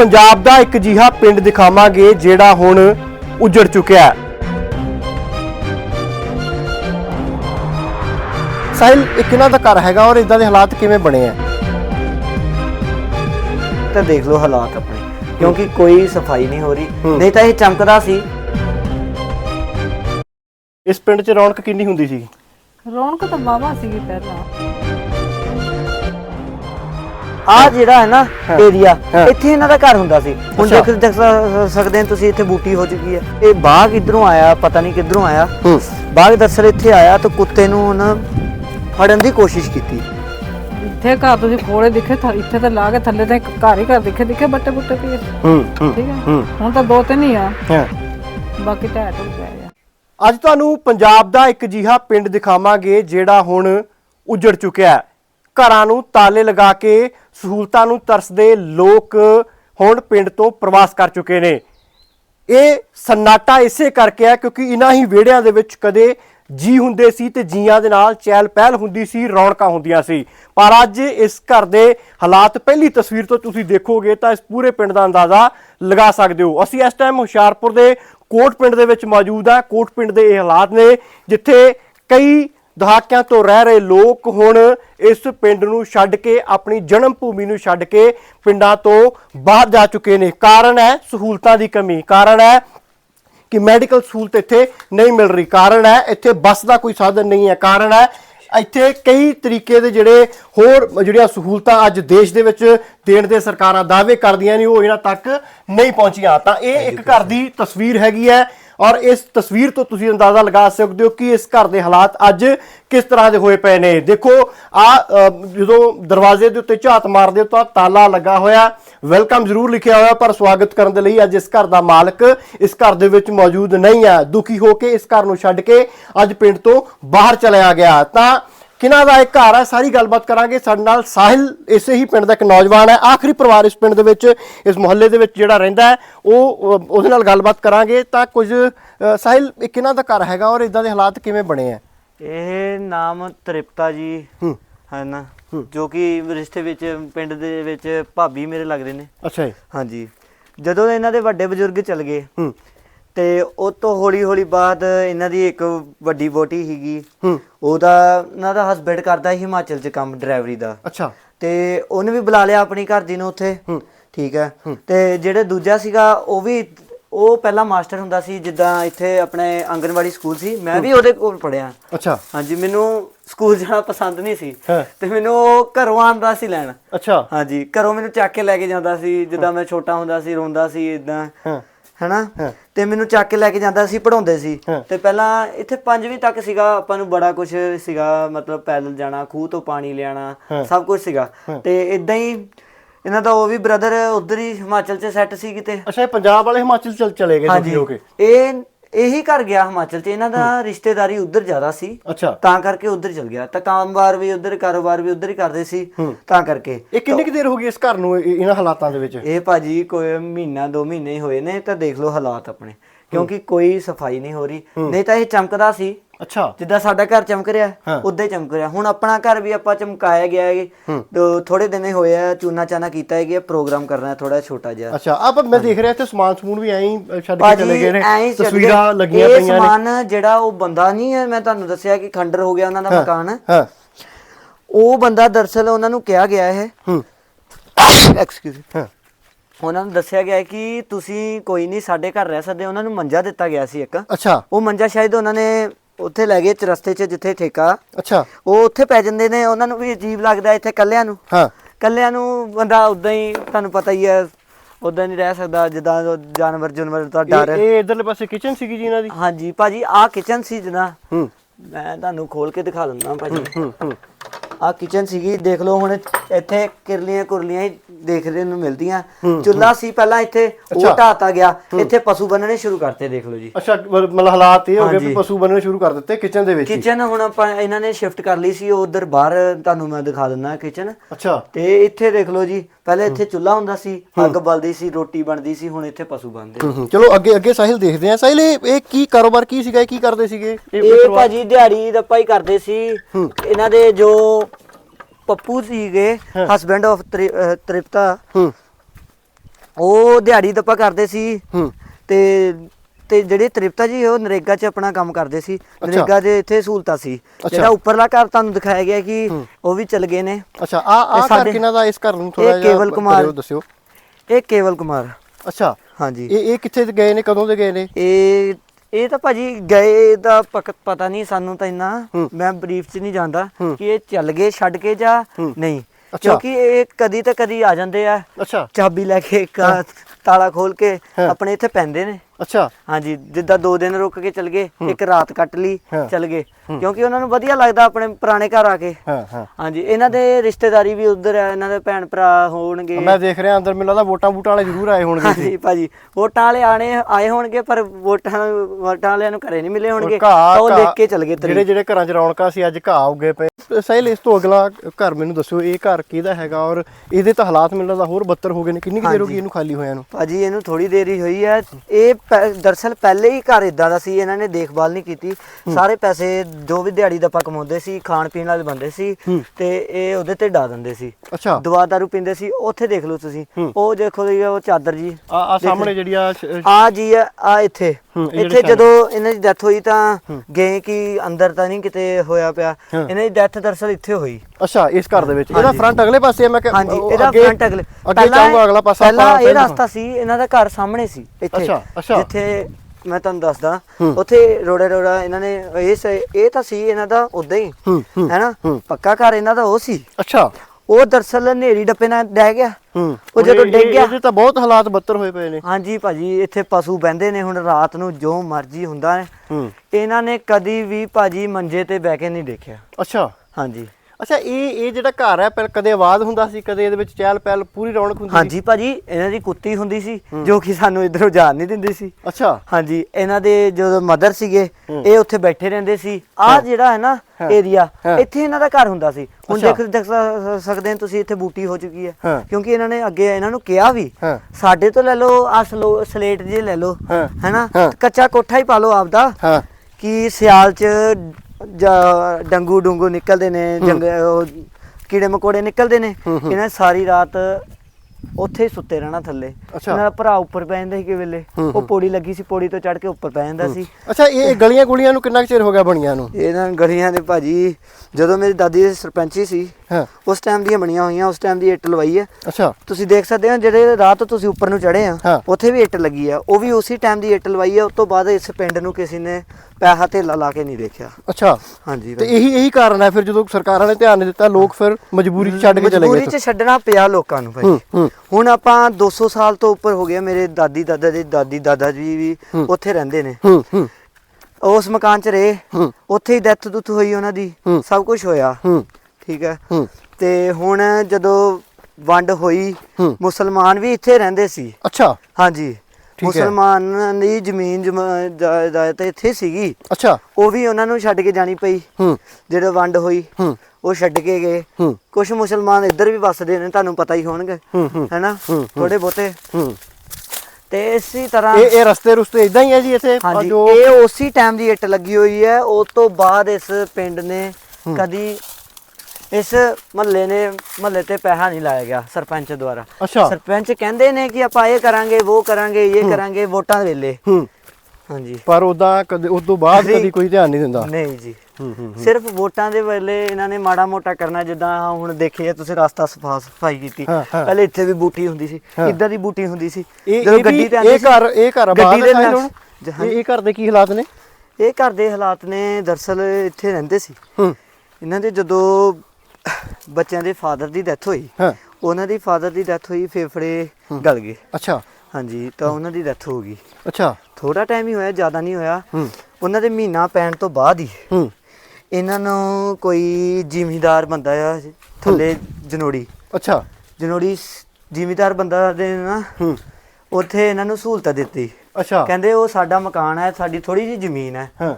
ਪੰਜਾਬ ਦਾ ਇੱਕ ਅਜਿਹਾ ਪਿੰਡ ਦਿਖਾਵਾਂਗੇ ਜਿਹੜਾ ਹੁਣ ਉਜੜ ਚੁੱਕਿਆ ਹੈ। ਸਾਹਿਲ ਇੱਕ ਇਹਨਾਂ ਦਾ ਘਰ ਹੈਗਾ ਔਰ ਇਦਾਂ ਦੇ ਹਾਲਾਤ ਕਿਵੇਂ ਬਣੇ ਆ? ਤਾਂ ਦੇਖ ਲਓ ਹਾਲਾਤ ਆਪਣੇ ਕਿਉਂਕਿ ਕੋਈ ਸਫ਼ਾਈ ਨਹੀਂ ਹੋ ਰਹੀ। ਨਹੀਂ ਤਾਂ ਇਹ ਚਮਕਦਾ ਸੀ। ਇਸ ਪਿੰਡ 'ਚ ਰੌਣਕ ਕਿੰਨੀ ਹੁੰਦੀ ਸੀ? ਰੌਣਕ ਤਾਂ ਵਾਵਾ ਸੀਗੀ ਪਹਿਲਾਂ। ਆ ਜਿਹੜਾ ਹੈ ਨਾ ਏਰੀਆ ਹਾਂ। ਇੱਥੇ ਇਹਨਾਂ ਦਾ ਘਰ ਹੁੰਦਾ ਸੀ। ਹੁਣ। ਦੇਖ ਦੇਖ ਸਕਦੇ ਹੋ ਤੁਸੀਂ ਇੱਥੇ ਬੂਟੀ ਹੋ ਚੁੱਕੀ ਹੈ। ਇਹ ਬਾਗ ਇਧਰੋਂ ਆਇਆ ਪਤਾ ਨਹੀਂ ਕਿੱਧਰੋਂ ਆਇਆ। ਹੂੰ। ਬਾਗ ਦਰਸਲ ਇੱਥੇ ਆਇਆ ਤਾਂ ਕੁੱਤੇ ਨੂੰ ਉਹਨਾਂ ਫੜਨ ਦੀ ਕੋਸ਼ਿਸ਼ ਕੀਤੀ। ਇੱਥੇ ਘਰ ਤੁਸੀਂ ਕੋਲੇ ਦਿਖੇ ਇੱਥੇ ਤਾਂ ਲਾ ਕੇ ਥੱਲੇ ਤਾਂ ਇੱਕ ਘਰ ਹੀ ਘਰ ਦਿਖੇ ਦਿਖੇ ਬੱਟੇ ਬੁੱਟੇ ਪਏ ਹੂੰ ਹੂੰ ਠੀਕ ਹੈ ਹੂੰ। ਹੁਣ ਤਾਂ ਦੋ ਤਿੰਨ ਹੀ ਆ। ਹਾਂ। ਬਾਕੀ ਗਏ ਆ। ਅੱਜ ਤੁਹਾਨੂੰ ਪੰਜਾਬ ਦਾ ਇੱਕ ਅਜਿਹਾ ਪਿੰਡ ਦਿਖਾਵਾਂਗੇ ਜਿਹੜਾ ਹੁਣ ਉਜੜ ਚੁੱਕਿਆ ਹੈ। ਘਰਾਂ ਨੂੰ ਤਾਲੇ ਲਗਾ ਕੇ ਸਹੂਲਤਾਂ ਨੂੰ ਤਰਸਦੇ ਲੋਕ ਹੁਣ ਪਿੰਡ ਤੋਂ ਪ੍ਰਵਾਸ ਕਰ ਚੁੱਕੇ ਨੇ। ਇਹ ਸੰਨਾਟਾ ਇਸੇ ਕਰਕੇ ਹੈ ਕਿਉਂਕਿ ਇਨ੍ਹਾਂ ਹੀ ਵਿਹੜਿਆਂ ਦੇ ਵਿੱਚ ਕਦੇ ਜੀ ਹੁੰਦੇ ਸੀ ਤੇ ਜੀਆਂ ਦੇ ਨਾਲ ਚਹਿਲ ਪਹਿਲ ਹੁੰਦੀ ਸੀ, ਰੌਣਕਾਂ ਹੁੰਦੀਆਂ ਸੀ। ਪਰ ਅੱਜ ਇਸ ਘਰ ਦੇ ਹਾਲਾਤ ਪਹਿਲੀ ਤਸਵੀਰ ਤੋਂ ਤੁਸੀਂ ਦੇਖੋਗੇ ਤਾਂ ਇਸ ਪੂਰੇ ਪਿੰਡ ਦਾ ਅੰਦਾਜ਼ਾ ਲਗਾ ਸਕਦੇ ਹੋ। ਅਸੀਂ ਇਸ ਟਾਈਮ ਹੁਸ਼ਿਆਰਪੁਰ ਦੇ ਕੋਟ ਪਿੰਡ ਦੇ ਵਿੱਚ ਮੌਜੂਦ ਹਾਂ। ਕੋਟ ਪਿੰਡ ਦੇ ਇਹ ਹਾਲਾਤ ਨੇ ਜਿੱਥੇ ਕਈ ਦਹਾਕਿਆਂ ਤੋਂ ਰਹਿ ਰਹੇ ਲੋਕ ਹੁਣ ਇਸ ਪਿੰਡ ਨੂੰ ਛੱਡ ਕੇ ਆਪਣੀ ਜਨਮ ਭੂਮੀ ਨੂੰ ਛੱਡ ਕੇ ਪਿੰਡਾਂ ਤੋਂ ਬਾਹਰ ਜਾ ਚੁੱਕੇ ਨੇ। ਕਾਰਨ ਹੈ ਸਹੂਲਤਾਂ ਦੀ ਕਮੀ। ਕਾਰਨ ਹੈ ਕਿ ਮੈਡੀਕਲ ਸਹੂਲਤ ਇੱਥੇ ਨਹੀਂ ਮਿਲ ਰਹੀ। ਕਾਰਨ ਹੈ ਇੱਥੇ ਬੱਸ ਦਾ ਕੋਈ ਸਾਧਨ ਨਹੀਂ ਹੈ। ਕਾਰਨ ਹੈ ਇੱਥੇ ਕਈ ਤਰੀਕੇ ਦੇ ਜਿਹੜੇ ਹੋਰ ਜਿਹੜੀਆਂ ਸਹੂਲਤਾਂ ਅੱਜ ਦੇਸ਼ ਦੇ ਵਿੱਚ ਦੇਣ ਦੇ ਸਰਕਾਰਾਂ ਦਾਅਵੇ ਕਰਦੀਆਂ ਨੇ ਉਹ ਇਹਨਾਂ ਤੱਕ ਨਹੀਂ ਪਹੁੰਚੀਆਂ। ਤਾਂ ਇਹ ਇੱਕ ਘਰ ਦੀ ਤਸਵੀਰ ਹੈਗੀ ਹੈ। ਔਰ ਇਸ ਤਸਵੀਰ ਤੋਂ ਤੁਸੀਂ ਅੰਦਾਜ਼ਾ ਲਗਾ ਸਕਦੇ ਹੋ ਕਿ ਇਸ ਘਰ ਦੇ ਹਾਲਾਤ ਅੱਜ ਕਿਸ ਤਰ੍ਹਾਂ ਦੇ ਹੋਏ ਪਏ ਨੇ। ਦੇਖੋ, ਆ ਜਦੋਂ ਦਰਵਾਜ਼ੇ ਦੇ ਉੱਤੇ ਝਾਤ ਮਾਰਦੇ ਹੋ ਤਾਂ ਤਾਲਾ ਲੱਗਾ ਹੋਇਆ, ਵੈਲਕਮ ਜ਼ਰੂਰ ਲਿਖਿਆ ਹੋਇਆ, ਪਰ ਸਵਾਗਤ ਕਰਨ ਦੇ ਲਈ ਅੱਜ ਇਸ ਘਰ ਦਾ ਮਾਲਕ ਇਸ ਘਰ ਦੇ ਵਿੱਚ ਮੌਜੂਦ ਨਹੀਂ ਹੈ ਦੁਖੀ ਹੋ ਕੇ ਇਸ ਘਰ ਨੂੰ ਛੱਡ ਕੇ ਅੱਜ ਪਿੰਡ ਤੋਂ ਬਾਹਰ ਚਲਿਆ ਗਿਆ। ਤਾਂ ਕਿਹਨਾਂ ਦਾ ਇਹ ਘਰ ਹੈ? ਸਾਰੀ ਗੱਲਬਾਤ ਕਰਾਂਗੇ। ਸਾਡੇ ਨਾਲ ਸਾਹਿਲ ਇਸੇ ਹੀ ਪਿੰਡ ਦਾ ਇੱਕ ਨੌਜਵਾਨ ਹੈ। ਆਖਰੀ ਪਰਿਵਾਰ ਇਸ ਪਿੰਡ ਦੇ ਵਿੱਚ ਇਸ ਮੁਹੱਲੇ ਦੇ ਵਿੱਚ ਜਿਹੜਾ ਰਹਿੰਦਾ ਹੈ ਉਹ ਉਹਦੇ ਨਾਲ ਗੱਲਬਾਤ ਕਰਾਂਗੇ। ਤਾਂ ਕੁਝ ਸਾਹਿਲ ਇਹ ਕਿਹਨਾਂ ਦਾ ਘਰ ਹੈਗਾ ਔਰ ਇਦਾਂ ਦੇ ਹਾਲਾਤ ਕਿਵੇਂ ਬਣੇ ਆ ਇਹ ਨਾਮ ਤ੍ਰਿਪਤਾ ਜੀ। ਹੂੰ। ਹੈ। ਨਾ ਜੋ ਕਿ ਰਿਸ਼ਤੇ ਵਿੱਚ ਪਿੰਡ ਦੇ ਵਿੱਚ ਭਾਬੀ ਮੇਰੇ ਲੱਗਦੇ ਨੇ। ਅੱਛਾ ਜੀ। ਹਾਂਜੀ। ਜਦੋਂ ਇਹਨਾਂ ਦੇ ਵੱਡੇ ਬਜ਼ੁਰਗ ਚਲ ਗਏ ਹੂੰ। ਤੇ ਉਹ ਤੋਂ ਹੌਲੀ ਹੌਲੀ ਬਾਅਦ ਇਹਨਾਂ ਦੀ ਇੱਕ ਵੱਡੀ ਵੋਟੀ ਸੀਗੀ। ਹੂੰ। ਉਹਦਾ ਉਹਨਾਂ ਦਾ ਹਸਬੈਂਡ ਕਰਦਾ ਸੀ ਹਿਮਾਚਲ 'ਚ ਕੰਮ ਡਰਾਈਵਰੀ ਦਾ। ਅੱਛਾ। ਤੇ ਉਹਨੇ ਵੀ ਬੁਲਾ ਲਿਆ ਆਪਣੀ ਘਰ ਦੀ ਨੂੰ ਉੱਥੇ। ਹੂੰ। ਠੀਕ ਹੈ। ਤੇ ਜਿਹੜੇ ਦੂਜਾ ਸੀਗਾ ਉਹ ਵੀ ਉਹ ਪਹਿਲਾਂ ਮਾਸਟਰ ਹੁੰਦਾ ਸੀ ਜਿੱਦਾਂ ਇੱਥੇ ਆਪਣੇ ਆਂਗਨਵਾੜੀ ਸਕੂਲ ਸੀ। ਮੈਂ ਵੀ ਉਹਦੇ ਕੋਲ ਪੜਿਆ ਅੱਛਾ। ਹਾਂਜੀ ਮੈਨੂੰ ਸਕੂਲ ਜਾਣਾ ਪਸੰਦ ਨਹੀਂ ਸੀ। ਤੇ ਮੈਨੂੰ ਉਹ ਘਰੋਂ ਆਂਦਾ ਸੀ ਲੈਣ। ਅੱਛਾ। ਹਾਂਜੀ ਘਰੋਂ ਮੈਨੂੰ ਚੱਕ ਕੇ ਲੈ ਕੇ ਜਾਂਦਾ ਸੀ ਜਿੱਦਾਂ ਮੈਂ ਛੋਟਾ ਹੁੰਦਾ ਸੀ ਰੋਂਦਾ ਸੀ ਇਦਾਂ ਹਾਂ। ਹੈਨਾ। ਤੇ ਮੈਨੂੰ ਚੱਕ ਕੇ ਲੈ ਕੇ ਜਾਂਦਾ ਸੀ ਪੜਾਉਂਦੇ ਸੀ। ਤੇ ਪਹਿਲਾਂ ਇੱਥੇ ਪੰਜਵੀਂ ਤੱਕ ਸੀਗਾ ਆਪਾਂ ਨੂੰ ਬੜਾ ਕੁਝ ਸੀਗਾ ਮਤਲਬ ਪੈਦਲ ਜਾਣਾ ਖੂਹ ਤੋਂ ਪਾਣੀ ਲਿਆਣਾ। ਸਭ ਕੁਝ ਸੀਗਾ। ਤੇ ਇਦਾਂ ਹੀ ਇਹਨਾਂ ਦਾ ਉਹ ਵੀ ਬ੍ਰਦਰ ਉਧਰ ਹੀ ਹਿਮਾਚਲ 'ਚ ਸੈੱਟ ਸੀ ਕਿਤੇ। ਅੱਛਾ ਇਹ ਪੰਜਾਬ ਵਾਲੇ ਹਿਮਾਚਲ ਚਲ ਚਲੇ ਗਏ ਦੁਖੀ ਹੋ ਕੇ? ਇਹ ਇਹੀ ਘਰ ਗਿਆ ਹਿਮਾਚਲ 'ਚ ਇਹਨਾਂ ਦਾ ਰਿਸ਼ਤੇਦਾਰੀ ਉਧਰ ਜ਼ਿਆਦਾ ਸੀ। ਅੱਛਾ। ਤਾਂ ਕਰਕੇ ਉਧਰ ਚਲ ਗਿਆ। ਤਾਂ ਕੰਮਵਾਰ ਵੀ ਉਧਰ ਕਾਰੋਬਾਰ ਵੀ ਉਧਰ ਹੀ ਕਰਦੇ ਸੀ। ਤਾਂ ਕਰਕੇ। ਇਹ ਕਿੰਨੀ ਕੁ ਦੇਰ ਹੋ ਗਈ ਇਸ ਘਰ ਨੂੰ ਇਹ- ਇਹਨਾਂ ਹਾਲਾਤਾਂ ਦੇ ਵਿੱਚ? ਇਹ ਭਾਜੀ ਕੋਈ ਮਹੀਨਾ ਦੋ ਮਹੀਨੇ ਹੀ ਹੋਏ ਨੇ ਤਾਂ ਦੇਖ ਲਓ ਹਾਲਾਤ ਆਪਣੇ। ਕਿਉਂਕਿ ਕੋਈ ਸਫ਼ਾਈ ਨਹੀਂ ਹੋ ਰਹੀ। ਨਹੀਂ ਤਾਂ ਇਹ ਚਮਕਦਾ ਸੀ। ਅੱਛਾ। ਜਿੱਦਾਂ ਸਾਡਾ ਘਰ ਚਮਕ ਹਾਂ। ਰਿਹਾ ਉਦਾਂ ਹੀ ਚਮਕ ਰਿਹਾ। ਹੁਣ ਆਪਣਾ ਘਰ ਵੀ ਆਪਾਂ ਚਮਕਾਇਆ ਗਿਆ ਹੈ। ਤੇ ਥੋੜੇ ਦਿਨ ਹੀ ਹੋਏ ਆ ਚੂਨਾ ਚਾਨਾ ਕੀਤਾ ਹੈ ਕਿ ਪ੍ਰੋਗਰਾਮ ਕਰਨਾ ਹੈ ਥੋੜਾ ਛੋਟਾ ਜਿਹਾ। ਅੱਛਾ ਆਪ ਮੈਂ ਦੇਖ ਰਿਹਾ ਇੱਥੇ ਸਮਾਨ ਸਮੂਨ ਵੀ ਐਂ ਹੀ ਛੱਡ ਕੇ ਚਲੇ ਗਏ ਨੇ ਐਂ ਹੀ ਛੱਡ ਤਸਵੀਰਾਂ ਗਏ। ਲੱਗੀਆਂ ਇਹ ਪਈਆਂ ਨੇ। ਸਮਾਨ ਜਿਹੜਾ ਉਹ ਬੰਦਾ ਨਹੀਂ ਹੈ ਮੈਂ ਤੁਹਾਨੂੰ ਦੱਸਿਆ ਕਿ ਖੰਡਰ ਹੋ ਗਿਆ ਉਹਨਾਂ ਦਾ ਮਕਾਨ। ਹਾਂ। ਉਹ ਬੰਦਾ ਦਰਸਲ ਉਹਨਾਂ ਨੂੰ ਕਿਹਾ ਗਿਆ ਹੈ। ਹੂੰ। ਐਕਸਕਿਊਜ਼ ਹਾਂ। ਉਹਨਾਂ ਨੂੰ ਦੱਸਿਆ ਗਿਆ ਹੈ ਕਿ ਤੁਸੀਂ ਕੋਈ ਨਹੀਂ ਸਾਡੇ ਘਰ ਰਹਿ ਸਕਦੇ। ਉਹਨਾਂ ਨੂੰ ਮੰਜਾ ਦਿੱਤਾ ਗਿਆ ਸੀ ਇੱਕ। ਅੱਛਾ। ਉਹ ਮੰਜਾ ਸ਼ਾਇਦ ਉਹਨਾਂ ਨੇ ਉੱਥੇ ਲੈ ਗਏ ਚਰਸਤੇ 'ਚ ਜਿੱਥੇ ਠੇਕਾ। ਅੱਛਾ। ਉਹ ਉੱਥੇ ਪੈ ਜਾਂਦੇ ਨੇ ਉਹਨਾਂ ਨੂੰ ਵੀ ਅਜੀਬ ਲੱਗਦਾ ਇੱਥੇ ਕੱਲਿਆਂ ਨੂੰ। ਹਾਂ। ਕੱਲਿਆਂ ਨੂੰ ਬੰਦਾ ਉਦਾਂ ਹੀ ਤੁਹਾਨੂੰ ਪਤਾ ਹੀ ਹੈ ਉਦਾਂ ਨਹੀਂ ਰਹਿ ਸਕਦਾ ਜਿੱਦਾਂ ਜਾਨਵਰ ਜੁਨਵਰ ਦਾ ਡਰ ਇਹ ਇਧਰਲੇ ਪਾਸੇ ਕਿਚਨ ਸੀਗੀ ਜੀ ਇਹਨਾਂ ਦੀ? ਹਾਂਜੀ ਭਾਜੀ ਆਹ ਕਿਚਨ ਸੀ ਜਿੱਦਾਂ ਹੂੰ। ਮੈਂ ਤੁਹਾਨੂੰ ਖੋਲ ਕੇ ਦਿਖਾ ਦਿੰਦਾ ਭਾਜੀ। ਹੂੰ ਹੂੰ। ਆਹ ਕਿਚਨ ਸੀਗੀ ਦੇਖ ਲਓ ਹੁਣ ਇੱਥੇ ਕਿਰਲੀਆਂ ਕੁਰਲੀਆਂ ਹੀ ਦੇਖਦੇ ਨੂੰ ਮਿਲਦੀਆਂ। ਚੁੱਲ੍ਹਾ ਸੀ ਪਹਿਲਾਂ ਇੱਥੇ ਉਹ। ਢਾਤਾ ਗਿਆ। ਇੱਥੇ ਪਸ਼ੂ ਬੰਨਣੇ ਸ਼ੁਰੂ ਕਰਤੇ ਦੇਖ ਲਓ ਜੀ। ਅੱਛਾ ਮਤਲਬ ਹਾਲਾਤ ਇਹ ਹੋ ਗਏ ਵੀ। ਪਸ਼ੂ ਬੰਨਣੇ ਸ਼ੁਰੂ ਕਰ ਦਿੱਤੇ ਕਿਚਨ ਦੇ ਵਿੱਚ ਕਿਚਨ ਹੁਣ ਆਪਾਂ ਇਹਨਾਂ ਨੇ ਸ਼ਿਫਟ ਕਰ ਲਈ ਸੀ ਉਧਰ ਬਾਹਰ ਤੁਹਾਨੂੰ ਮੈਂ ਦਿਖਾ ਦਿੰਦਾ ਕਿਚਨ ਅੱਛਾ। ਤੇ ਇੱਥੇ ਦੇਖ ਲਓ ਜੀ ਪਹਿਲੇ ਇੱਥੇ ਚੁੱਲ੍ਹਾ ਹੁੰਦਾ ਸੀ ਅੱਗ ਬਲਦੀ ਸੀ ਰੋਟੀ ਬਣਦੀ ਸੀ ਹੁਣ ਇੱਥੇ ਪਸ਼ੂ ਬਣਦੇ ਚਲੋ ਅੱਗੇ ਅੱਗੇ ਸਾਹਿਲ ਦੇਖਦੇ ਆ। ਸਾਹਿਲ ਇਹ ਕੀ ਕਾਰੋਬਾਰ ਕੀ ਸੀਗਾ ਕੀ ਕਰਦੇ ਸੀਗੇ? ਇਹ ਇਹ ਭਾਜੀ ਦਿਹਾੜੀ ਦਾ ਪਾਈ ਕਰਦੇ ਸੀ। ਇਹਨਾਂ ਦੇ ਜੋ ਪੱਪੂ ਸੀਗੇ ਹਸਬੈਂਡ ਆਫ ਤ੍ਰਿਪਤਾ। ਹੂੰ। ਉਹ ਦਿਹਾੜੀ ਦੱਪਾ ਕਰਦੇ ਸੀ। ਹੂੰ। ਤੇ ਤੇ ਜਿਹੜੇ ਤ੍ਰਿਪਤਾ ਜੀ ਉਹ ਨਰੇਗਾ 'ਚ ਆਪਣਾ ਕੰਮ ਕਰਦੇ ਸੀ। ਨਰੇਗਾ ਦੇ ਇੱਥੇ ਸਹੂਲਤਾਂ ਸੀ। ਜਿਹੜਾ ਉੱਪਰਲਾ ਘਰ ਤੁਹਾਨੂੰ ਦਿਖਾਇਆ ਗਿਆ ਕਿ ਉਹ ਵੀ ਚਲ ਗਏ ਨੇ। ਅੱਛਾ ਆ ਆ ਘਰ ਕਿਹਨਾਂ ਦਾ ਇਸ ਘਰ ਨੂੰ ਥੋੜਾ ਇਹ ਕੇਵਲ ਕੁਮਾਰ। ਦੱਸਿਓ। ਇਹ ਕੇਵਲ ਕੁਮਾਰ। ਅੱਛਾ। ਹਾਂਜੀ। ਇਹ ਇਹ ਕਿੱਥੇ ਗਏ ਨੇ ਕਦੋਂ ਦੇ ਗਏ ਨੇ? ਇਹ ਇਹ ਤਾਂ ਭਾਜੀ ਗਏ ਦਾ ਪਕ- ਪਤਾ ਨਹੀਂ ਸਾਨੂੰ ਤਾਂ ਇੰਨਾ। ਮੈਂ ਬਰੀਫ 'ਚ ਨਹੀਂ ਜਾਂਦਾ। ਕਿ ਇਹ ਚੱਲ ਗਏ ਛੱਡ ਕੇ ਜਾਂ। ਨਹੀਂ ਅੱਛਾ। ਕਿਉਂਕਿ ਇਹ ਕਦੀ ਤਾਂ ਕਦੀ ਆ ਜਾਂਦੇ ਆ ਅੱਛਾ ਚਾਬੀ ਲੈ ਕੇ ਕਾ- ਤਾਲਾ ਖੋਲ ਕੇ ਹਾਂ। ਆਪਣੇ ਇੱਥੇ ਪੈਂਦੇ ਨੇ ਅੱਛਾ ਹਾਂਜੀ ਜਿੱਦਾਂ ਦੋ ਦਿਨ ਰੁਕ ਕੇ ਚਲ ਗਏ ਇੱਕ ਰਾਤ ਕੱਟ ਲਈ ਹਾਂ। ਚਲ ਗਏ ਕਿਉਂਕਿ ਉਹਨਾਂ ਨੂੰ ਵਧੀਆ ਲੱਗਦਾ ਆਪਣੇ ਪੁਰਾਣੇ ਘਰ ਆ ਕੇ। ਹਾਂ ਹਾਂ। ਹਾਂਜੀ ਇਹਨਾਂ ਦੇ ਰਿਸ਼ਤੇਦਾਰੀ ਵੀ ਉਧਰ ਹੈ ਇਹਨਾਂ ਦੇ ਭੈਣ ਭਰਾ ਹੋਣਗੇ। ਮੈਂ ਦੇਖ ਰਿਹਾ ਅੰਦਰ ਮੈਨੂੰ ਲੱਗਦਾ ਵੋਟਾਂ ਵੂਟਾਂ ਵਾਲੇ ਜ਼ਰੂਰ ਆਏ ਹੋਣਗੇ ਹਾਂਜੀ ਭਾਜੀ ਵੋਟਾਂ ਵਾਲੇ ਆਣੇ ਆਏ ਹੋਣਗੇ ਪਰ ਵੋਟਾਂ ਵੋਟਾਂ ਵਾਲਿਆਂ ਨੂੰ ਘਰੇ ਨਹੀਂ ਮਿਲੇ ਹੋਣਗੇ। ਤਾਂ ਉਹ ਦੇਖ ਕੇ ਚਲ ਗਏ ਜਿਹੜੇ ਜਿਹੜੇ ਘਰਾਂ 'ਚ ਰੌਣਕਾਂ ਸੀ ਅੱਜ ਘਾਹ ਉੱਗੇ ਪਏ। ਸਹਿਲ ਇਸ ਤੋਂ ਅਗਲਾ ਘਰ ਮੈਨੂੰ ਦੱਸਿਓ ਇਹ ਘਰ ਕਿਹਦਾ ਹੈਗਾ? ਔਰ ਇਹਦੇ ਤਾਂ ਹਾਲਾਤ ਮੈਨੂੰ ਲੱਗਦਾ ਹੋਰ ਬੱਤਰ ਹੋ ਗਏ ਨੇ। ਕਿੰਨੀ ਕੁ ਦੇਰ ਹੋ ਗਈ ਇਹਨੂੰ ਖਾਲੀ ਹੋਇਆਂ ਨੂੰ? ਭਾਜੀ ਇਹਨੂੰ ਥੋੜੀ ਦੇਰ ਹੀ ਹੋਈ ਹੈ। ਇਹ ਦਰਅਸਲ ਪਹਿਲੇ ਹੀ ਘਰ ਇਦਾਂ ਦਾ ਸੀ ਇਹਨਾਂ ਨੇ ਦੇਖਭਾਲ ਨਹੀਂ ਕੀਤੀ। ਸਾਰੇ ਪੈਸੇ ਜੋ ਵੀ ਦਿਹਾੜੀ ਦਾ ਆਪਾਂ ਕਮਾਉਂਦੇ ਸੀ ਖਾਣ ਪੀਣ ਵਾਲੇ ਬੰਦੇ ਸੀ ਤੇ ਇਹ ਉਹਦੇ ਤੇ ਡਾ ਦਿੰਦੇ ਸੀ। ਅੱਛਾ। ਦਵਾ ਦਾਰੂ ਪੀਂਦੇ ਸੀ ਉੱਥੇ ਦੇਖ ਲਓ ਤੁਸੀਂ। ਉਹ ਦੇਖੋ ਜੀ ਉਹ ਚਾਦਰ ਜੀ। ਆ ਸਾਹਮਣੇ ਜਿਹੜੀ ਆ ਆ ਜੀ ਆ ਇੱਥੇ। ਇੱਥੇ ਜਦੋਂ ਇਹਨਾਂ ਦੀ ਡੈਥ ਹੋਈ ਤਾਂ ਗਏ ਕਿ ਅੰਦਰ ਤਾਂ ਨਹੀਂ ਕਿਤੇ ਹੋਇਆ ਪਿਆ। ਇਹਨਾਂ ਦੀ ਡੈਥ ਦਰਅਸਲ ਇੱਥੇ ਹੋਈ। ਅੱਛਾ ਇਸ ਘਰ ਦੇ ਵਿੱਚ। ਇਹਦਾ। ਫਰੰਟ ਅਗਲੇ ਪਾਸੇ ਮੈਂ ਹਾਂਜੀ ਇਹਦਾ ਫਰੰਟ ਅਗਲੇ ਅੱਗੇ ਚਾਹੂੰਗਾ ਅਗਲਾ ਪਾਸਾ ਪਹਿਲਾਂ ਇਹ ਰਸਤਾ ਸੀ ਇਹਨਾਂ ਦਾ ਘਰ ਸਾਹਮਣੇ ਸੀ ਇੱਥੇ। ਅੱਛਾ, ਅੱਛਾ। ਜਿੱਥੇ ਮੈਂ ਤੁਹਾਨੂੰ ਦੱਸਦਾ ਉੱਥੇ ਰੋੜਾ ਰੋੜਾ ਇਹਨਾਂ ਨੇ ਇਹ ਸ- ਇਹ ਤਾਂ ਸੀ ਇਹਨਾਂ ਦਾ ਉਦਾਂ ਹੀ ਹੂੰ, ਹੂੰ, ਹੈਨਾ? ਹੂੰ। ਪੱਕਾ ਘਰ ਇਹਨਾਂ ਦਾ ਉਹ ਸੀ। ਅੱਛਾ। ਉਹ ਦਰਅਸਲ ਹਨੇਰੀ ਡੱਪੇ ਨਾਲ ਡਹਿ ਗਿਆ। ਹੂੰ। ਉਹ ਜਦੋਂ ਇਹ- ਡਿੱਗ ਗਿਆ ਇਹਦੇ ਤਾਂ ਬਹੁਤ ਹਾਲਾਤ ਬੱਤਰ ਹੋਏ ਪਏ ਨੇ। ਹਾਂਜੀ ਭਾਜੀ ਇੱਥੇ ਪਸ਼ੂ ਬਹਿੰਦੇ ਨੇ ਹੁਣ ਰਾਤ ਨੂੰ ਜੋ ਮਰਜ਼ੀ ਹੁੰਦਾ ਹੈ। ਹੂੰ। ਇਹਨਾਂ ਨੇ ਕਦੀ ਵੀ ਭਾਜੀ ਮੰਜੇ ਤੇ ਬਹਿ ਕੇ ਨਹੀਂ ਦੇਖਿਆ। ਅੱਛਾ। ਹਾਂਜੀ। ਅੱਛਾ ਇਹ ਇਹ ਜਿਹੜਾ ਘਰ ਹੈ ਪਹਿਲ ਕਦੇ ਆਵਾਜ਼ ਹੁੰਦਾ ਸੀ ਕਦੇ ਇਹਦੇ ਵਿੱਚ ਚਹਿਲ ਪਹਿਲ ਪੂਰੀ ਰੌਣਕ ਹੁੰਦੀ ਸੀ ਹਾਂਜੀ ਭਾਜੀ ਇਹਨਾਂ ਦੀ ਕੁੱਤੀ ਹੁੰਦੀ ਸੀ ਜੋ ਕਿ ਸਾਨੂੰ ਇਧਰੋਂ ਜਾਣ ਨਹੀਂ ਦਿੰਦੀ ਸੀ ਅੱਛਾ ਹਾਂਜੀ ਇਹਨਾਂ ਦੇ ਜਦੋਂ ਮਦਰ ਸੀਗੇ ਇਹ ਉੱਥੇ ਬੈਠੇ ਰਹਿੰਦੇ ਸੀ ਆਹ ਜਿਹੜਾ ਹੈ ਨਾ ਏਰੀਆ। ਇੱਥੇ ਇਹਨਾਂ ਦਾ ਘਰ ਹੁੰਦਾ ਸੀ ਹੁਣ। ਦੇਖ ਦੇਖ ਸਕਦੇ ਹੋ ਤੁਸੀਂ ਇੱਥੇ ਬੂਟੀ ਹੋ ਚੁੱਕੀ ਹੈ। ਕਿਉਂਕਿ ਇਹਨਾਂ ਨੇ ਅੱਗੇ ਇਹਨਾਂ ਨੂੰ ਕਿਹਾ ਵੀ। ਸਾਡੇ ਤੋਂ ਲੈ ਲਓ ਆ ਸਲੇਟ ਜੇ ਲੈ ਲਓ। ਹੈਨਾ। ਕੱਚਾ ਕੋਠਾ ਹੀ ਪਾ ਲਓ ਆਪਦਾ ਕਿ ਸਿਆਲ ਚ ਜਾਂ ਡੰਗੂ ਡੁੰਗੂ ਨਿਕਲਦੇ ਨੇ ਜੰਗ ਉਹ ਕੀੜੇ ਮਕੋੜੇ ਨਿਕਲਦੇ ਨੇ ਇਹਨਾਂ ਨੇ ਸਾਰੀ ਰਾਤ ਉੱਥੇ ਹੀ ਸੁੱਤੇ ਰਹਿਣਾ ਥੱਲੇ। ਅੱਛਾ। ਇਹਨਾਂ ਦਾ ਭਰਾ ਉੱਪਰ ਪੈ ਜਾਂਦਾ ਸੀ ਕਿ ਵੇਲੇ। ਉਹ ਪੌੜੀ ਲੱਗੀ ਸੀ ਪੌੜੀ ਤੋਂ ਚੜ ਕੇ ਉੱਪਰ ਪੈ ਜਾਂਦਾ ਸੀ। ਅੱਛਾ ਇਹ ਗਲੀਆਂ ਗੁਲੀਆਂ ਨੂੰ ਕਿੰਨਾ ਕੁ ਚਿਰ ਹੋ ਗਿਆ ਬਣੀਆਂ ਨੂੰ? ਇਹਨਾਂ ਗਲੀਆਂ ਦੇ ਭਾਜੀ ਜਦੋਂ ਮੇਰੀ ਦਾਦੀ ਦੀ ਸਰਪੰਚੀ ਸੀ ਹਾਂ। ਉਸ ਟਾਈਮ ਦੀਆਂ ਬਣੀਆਂ ਹੋਈਆਂ ਉਸ ਟਾਈਮ ਦੀ ਇੱਟ ਲਵਾਈ ਹੈ ਅੱਛਾ। ਤੁਸੀਂ ਦੇਖ ਸਕਦੇ ਹੋ ਜਿਹੜੇ ਰਾਹ ਤੋਂ ਤੁਸੀਂ ਉੱਪਰ ਨੂੰ ਚੜੇ ਆ। ਉੱਥੇ ਵੀ ਇੱਟ ਲੱਗੀ ਆ। ਉਹ ਵੀ ਉਸੇ ਟਾਈਮ ਦੀ ਇੱਟ ਲਵਾਈ ਆ ਉਸ ਤੋਂ ਬਾਅਦ ਇਸ ਪਿੰਡ ਨੂੰ ਕਿਸੇ ਨੇ ਪੈਸਾ ਧੇਲਾ ਲਾ ਕੇ ਨਹੀਂ ਦੇਖਿਆ। ਅੱਛਾ। ਹਾਂਜੀ ਤੇ ਇਹੀ ਇਹੀ ਕਾਰਨ ਹੈ ਫਿਰ ਜਦੋਂ ਸਰਕਾਰਾਂ ਨੇ ਧਿਆਨ ਨਹੀਂ ਦਿੱਤਾ ਲੋਕ ਫਿਰ ਮਜਬੂਰੀ 'ਚ ਛੱਡ ਕੇ ਚਲੇ ਮਜਬੂਰੀ ਗਏ 'ਚ ਛੱਡਣਾ ਪਿਆ ਲੋਕਾਂ ਨੂੰ ਭਾਈ। ਹੁਣ ਆਪਾਂ 200 ਸਾਲ ਤੋਂ ਉੱਪਰ ਹੋ ਗਿਆ ਮੇਰੇ ਦਾਦੀ ਦਾਦਾ ਦੇ ਦਾਦੀ ਦਾਦਾ ਜੀ ਵੀ ਉੱਥੇ ਰਹਿੰਦੇ ਨੇ। ਉਸ ਮਕਾਨ 'ਚ ਰਹੇ। ਉੱਥੇ ਹੀ ਡੈਥ ਦੁੱਥ ਹੋਈ ਉਹਨਾਂ ਦੀ। ਸਭ ਕੁਝ ਹੋਇਆ। ਠੀਕ ਹੈ। ਤੇ ਹੁਣ ਜਦੋਂ ਵੰਡ ਹੋਈ। ਮੁਸਲਮਾਨ ਵੀ ਇੱਥੇ ਰਹਿੰਦੇ ਸੀ। ਅੱਛਾ। ਹਾਂਜੀ। ਹੈ। ਮੁਸਲਮਾਨਾਂ ਦੀ ਜ਼ਮੀਨ ਜਮਾ- ਜਾਇਦਾਦ ਇੱਥੇ ਸੀਗੀ। ਅੱਛਾ। ਉਹ ਵੀ ਉਹਨਾਂ ਨੂੰ ਛੱਡ ਕੇ ਜਾਣੀ ਪਈ। ਹੂੰ। ਜਦੋਂ ਵੰਡ ਹੋਈ ਹੂੰ। ਉਹ ਛੱਡ ਕੇ ਗਏ। ਹੂੰ। ਕੁਝ ਮੁਸਲਮਾਨ ਇੱਧਰ ਵੀ ਵੱਸਦੇ ਨੇ ਤੁਹਾਨੂੰ ਪਤਾ ਹੀ ਹੋਣਗੇ। ਹੂੰ, ਹੂੰ, ਹੈਨਾ? ਹੂੰ, ਥੋੜੇ ਬਹੁਤੇ। ਹੂੰ। ਤੇ ਇਸੇ ਤਰ੍ਹਾਂ ਇਹ ਇਹ ਰਸਤੇ ਰੁਸਤੇ ਇਦਾਂ ਹੀ ਹੈ ਜੀ ਇੱਥੇ? ਆਹ ਹਾਂਜੀ। ਜੋ ਇਹ ਉਸੇ ਟਾਈਮ ਦੀ ਇੱਟ ਲੱਗੀ ਹੋਈ ਹੈ। ਉਸ ਤੋਂ ਬਾਅਦ ਇਸ ਪਿੰਡ ਨੇ ਕਦੀ ਇਸ ਮਹੱਲੇ ਨੇ ਮਹੱਲੇ ਤੇ ਪੈਸਾ ਨਹੀਂ ਲਾਇਆ ਗਿਆ ਸਰਪੰਚ ਦੁਆਰਾ। ਅੱਛਾ। ਸਰਪੰਚ ਕਹਿੰਦੇ ਨੇ ਕਿ ਆਪਾਂ ਇਹ ਕਰਾਂਗੇ ਉਹ ਕਰਾਂਗੇ ਇਹ ਕਰਾਂਗੇ ਵੋਟਾਂ ਵੇਲੇ। ਹੂੰ। ਹਾਂਜੀ। ਪਰ ਉਦਾਂ ਕਦੇ ਉਸ ਤੋਂ ਬਾਅਦ ਕਦੀ- ਕੋਈ ਧਿਆਨ ਨਹੀਂ ਦਿੰਦਾ। ਨਹੀਂ ਜੀ। ਹੂੰ ਹੂੰ ਸਿਰਫ ਵੋਟਾਂ ਦੇ ਵੇਲੇ ਇਹਨਾਂ ਨੇ ਮਾੜਾ ਮੋਟਾ ਕਰਨਾ ਜਿੱਦਾਂ ਹੁਣ ਦੇਖਿਆ ਤੁਸੀਂ ਰਸਤਾ ਸਫਾ ਸਫ਼ਾਈ ਕੀਤੀ। ਪਹਿਲੇ ਇੱਥੇ ਵੀ ਬੂਟੀ ਹੁੰਦੀ ਸੀ। ਇੱਧਰ ਦੀ ਬੂਟੀ ਹੁੰਦੀ ਸੀ। ਜਦੋਂ ਗੱਡੀ ਤੇ ਆਉਂਦੀ ਇਹ ਘਰ ਇਹ ਘਰ ਆਬਾਦ ਦੇ ਨਾਲ- ਇਹ ਇਹ ਘਰ ਦੇ ਕੀ ਹਾਲਾਤ ਨੇ? ਇਹ ਘਰ ਦੇ ਹਾਲਾਤ ਨੇ ਦਰਸਲ ਇੱਥੇ ਰਹਿੰਦੇ ਸੀ। ਹੂੰ। ਇਹਨਾਂ ਦੇ ਜਦੋਂ ਬੱਚਿਆਂ ਦੇ ਫਾਦਰ ਦੀ ਡੈਥ ਹੋਈ। ਹਾਂ। ਉਹਨਾਂ ਦੀ ਫਾਦਰ ਦੀ ਡੈਥ ਹੋਈ ਫੇਫੜੇ ਗਲ ਗਏ। ਅੱਛਾ। ਹਾਂਜੀ ਤਾਂ ਉਹਨਾਂ ਦੀ ਡੈਥ ਹੋ ਗਈ। ਅੱਛਾ। ਥੋੜਾ ਟਾਈਮ ਹੀ ਹੋਇਆ ਜ਼ਿਆਦਾ ਨਹੀਂ ਹੋਇਆ। ਉਹਨਾਂ ਦੇ ਮਹੀਨਾ ਪੈਣ ਤੋਂ ਬਾਅਦ ਹੀ। ਇਹਨਾਂ ਨੂੰ ਕੋਈ ਜ਼ਿਮੀਂਦਾਰ ਬੰਦਾ ਆ ਥੱਲੇ ਜਨੋੜੀ। ਅੱਛਾ। ਜਨੋੜੀ ਜ਼ਿਮੀਂਦਾਰ ਬੰਦਾ ਦੇ ਨਾ ਉੱਥੇ ਇਹਨਾਂ ਨੂੰ ਸਹੂਲਤ ਦਿੱਤੀ। ਅੱਛਾ। ਕਹਿੰਦੇ ਉਹ ਸਾਡਾ ਮਕਾਨ ਹੈ ਸਾਡੀ ਥੋੜੀ ਜਿਹੀ ਜ਼ਮੀਨ ਹੈ। ਹਾਂ।